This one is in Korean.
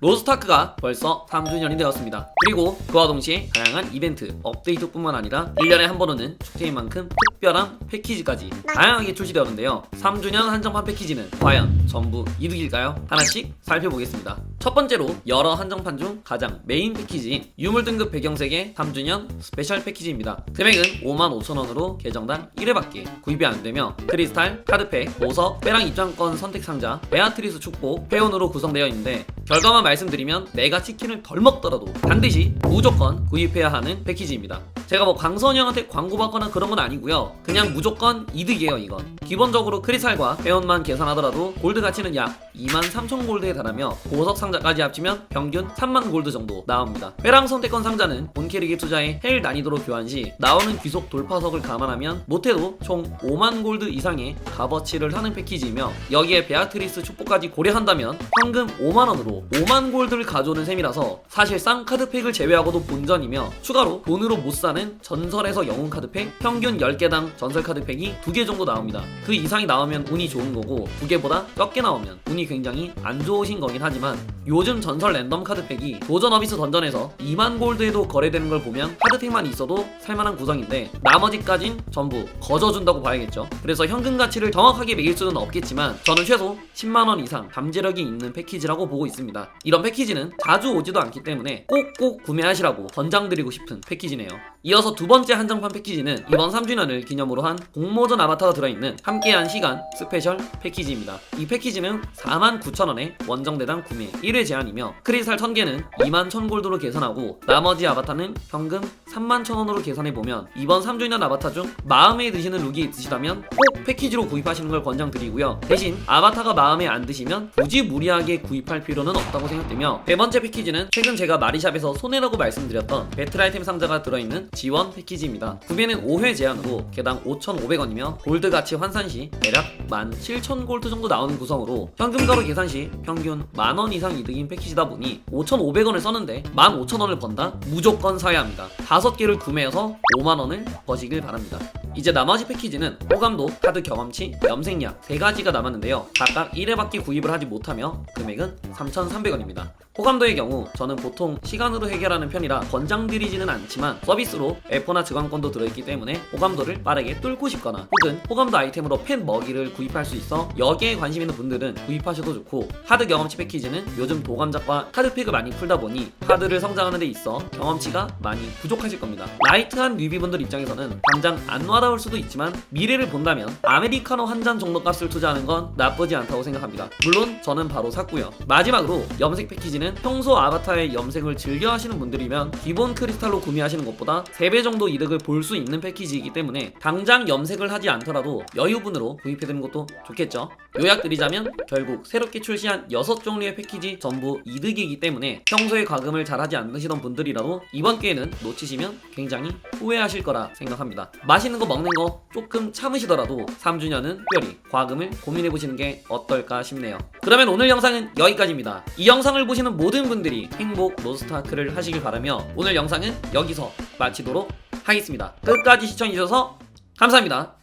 로스타크가 벌써 3주년이 되었습니다. 그리고 그와 동시에 다양한 이벤트, 업데이트뿐만 아니라 1년에 한 번 오는 축제인 만큼 특별한 패키지까지 다양하게 출시되었는데요. 3주년 한정판 패키지는 과연 전부 이득일까요? 하나씩 살펴보겠습니다. 첫 번째로 여러 한정판 중 가장 메인 패키지인 유물 등급 배경색의 3주년 스페셜 패키지입니다. 금액은 55,000원으로 계정당 1회밖에 구입이 안 되며 크리스탈, 카드팩, 보석, 빼랑 입장권 선택 상자, 베아트리스 축복, 회원으로 구성되어 있는데 결과만 말씀드리면 내가 치킨을 덜 먹더라도 반드시 무조건 구입해야 하는 패키지입니다. 제가 뭐 광선이 형한테 광고받거나 그런 건 아니고요. 그냥 무조건 이득이에요 이건. 기본적으로 크리스탈과 회원만 계산하더라도 골드 가치는 약 23,000 골드에 달하며 보석 상자까지 합치면 평균 3만 골드 정도 나옵니다. 회랑 선택권 상자는 본 캐릭에 투자해 헬 난이도로 교환 시 나오는 귀속 돌파석을 감안하면 못해도 총 5만 골드 이상의 값어치를 하는 패키지이며 여기에 베아트리스 축복까지 고려한다면 현금 5만 원으로 5만 골드를 가져오는 셈이라서 사실상 카드팩을 제외하고도 본전이며 추가로 돈으로 못 사는 전설에서 영웅 카드팩 평균 10개당 전설 카드팩이 2개 정도 나옵니다. 그 이상이 나오면 운이 좋은 거고 2개보다 적게 나오면 운이 굉장히 안 좋으신 거긴 하지만 요즘 전설 랜덤 카드팩이 도전 어비스 던전에서 2만 골드에도 거래되는 걸 보면 카드팩만 있어도 살만한 구성인데 나머지까진 전부 거저준다고 봐야겠죠. 그래서 현금 가치를 정확하게 매길 수는 없겠지만 저는 최소 10만 원 이상 잠재력이 있는 패키지라고 보고 있습니다. 이런 패키지는 자주 오지도 않기 때문에 꼭꼭 구매하시라고 권장드리고 싶은 패키지네요. 이어서 두 번째 한정판 패키지는 이번 3주년을 기념으로 한 공모전 아바타가 들어있는 함께한 시간 스페셜 패키지입니다. 이 패키지는 49,000원에 원정대당 구매 1회 제한이며 크리스탈 1000개는 2만 1000골드로 계산하고 나머지 아바타는 현금 3만 1000원으로 계산해보면 이번 3주년 아바타 중 마음에 드시는 룩이 있으시다면 꼭 패키지로 구입하시는 걸 권장드리고요. 대신 아바타가 마음에 안 드시면 굳이 무리하게 구입할 필요는 없다고 생각되며 네 번째 패키지는 최근 제가 마리샵에서 손해라고 말씀드렸던 배틀 아이템 상자가 들어있는 지원 패키지입니다. 구매는 5회 제한으로 개당 5,500원이며 골드 가치 환산 시 대략 17,000골드 정도 나오는 구성으로 현금 가로 계산 시 평균 만원 이상 이득인 패키지다 보니 5,500원을 썼는데 15,000원을 번다? 무조건 사야 합니다. 5개를 구매해서 5만원을 버시길 바랍니다. 이제 나머지 패키지는 호감도, 카드 경험치, 염색약 세 가지가 남았는데요. 각각 1회밖에 구입을 하지 못하며 금액은 3,300원입니다. 호감도의 경우 저는 보통 시간으로 해결하는 편이라 권장드리지는 않지만 서비스로 F나 지광권도 들어있기 때문에 호감도를 빠르게 뚫고 싶거나 혹은 호감도 아이템으로 펜 먹이를 구입할 수 있어 여기에 관심 있는 분들은 구입하셔도 좋고 카드 경험치 패키지는 요즘 도감작과 카드팩을 많이 풀다 보니 카드를 성장하는 데 있어 경험치가 많이 부족하실 겁니다. 라이트한 뉴비분들 입장에서는 당장 안와 닿을 수도 있지만 미래를 본다면 아메리카노 한 잔 정도 값을 투자하는 건 나쁘지 않다고 생각합니다. 물론 저는 바로 샀고요. 마지막으로 염색 패키지는 평소 아바타의 염색을 즐겨 하시는 분들이면 기본 크리스탈로 구매하시는 것보다 3배 정도 이득을 볼 수 있는 패키지이기 때문에 당장 염색을 하지 않더라도 여유분으로 구입해두는 것도 좋겠죠. 요약드리자면 결국 새롭게 출시한 6종류의 패키지 전부 이득이기 때문에 평소에 과금을 잘 하지 않으시던 분들이라도 이번 기회는 놓치시면 굉장히 후회하실 거라 생각합니다. 맛있는 거 먹는 거 조금 참으시더라도 3주년은 특별히 과금을 고민해보시는 게 어떨까 싶네요. 그러면 오늘 영상은 여기까지입니다. 이 영상을 보시는 모든 분들이 행복 로스트아크를 하시길 바라며 오늘 영상은 여기서 마치도록 하겠습니다. 끝까지 시청해주셔서 감사합니다.